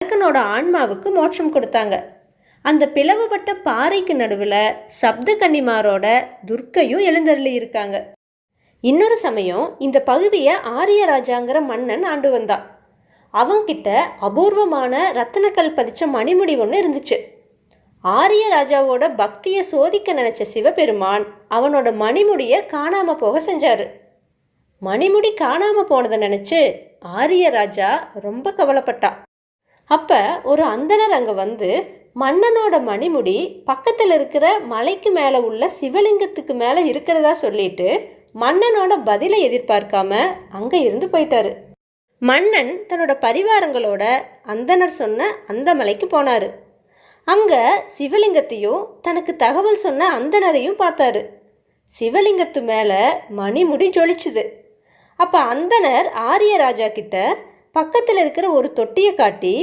அரக்கனோட ஆன்மாவுக்கு மோட்சம் கொடுத்தாங்க. அந்த பிளவுபட்ட பாறைக்கு நடுவில் சப்த கன்னிமாரோட துர்க்கையும் எழுந்தருளி இருக்காங்க. இன்னொரு சமயம் இந்த பகுதியை ஆரியராஜாங்கிற மன்னன் ஆண்டு வந்தான். அவங்கிட்ட அபூர்வமான ரத்தனக்கல் பதிச்ச மணிமுடி ஒன்று இருந்துச்சு. ஆரிய ராஜாவோட பக்தியை சோதிக்க நினச்ச சிவபெருமான் அவனோட மணிமுடியை காணாமல் போக செஞ்சார். மணிமுடி காணாமல் போனதை நினச்சி ஆரிய ராஜா ரொம்ப கவலைப்பட்டா அப்போ ஒரு அந்தணர் அங்கே வந்து மன்னனோட மணிமுடி பக்கத்தில் இருக்கிற மலைக்கு மேலே உள்ள சிவலிங்கத்துக்கு மேலே இருக்கிறதா சொல்லிட்டு மன்னனோட பதிலை எதிர்பார்க்காம அங்கே இருந்து போயிட்டாரு. மன்னன் தன்னோட பரிவாரங்களோட அந்தணர் சொன்ன அந்த மலைக்கு போனார். அங்கே சிவலிங்கத்தையும் தனக்கு தகவல் சொன்ன அந்தணரையும் பார்த்தாரு. சிவலிங்கத்து மேலே மணிமுடி ஜொலிச்சுது. அப்போ அந்தணர் ஆரியராஜா கிட்ட பக்கத்தில் இருக்கிற ஒரு தொட்டியை காட்டி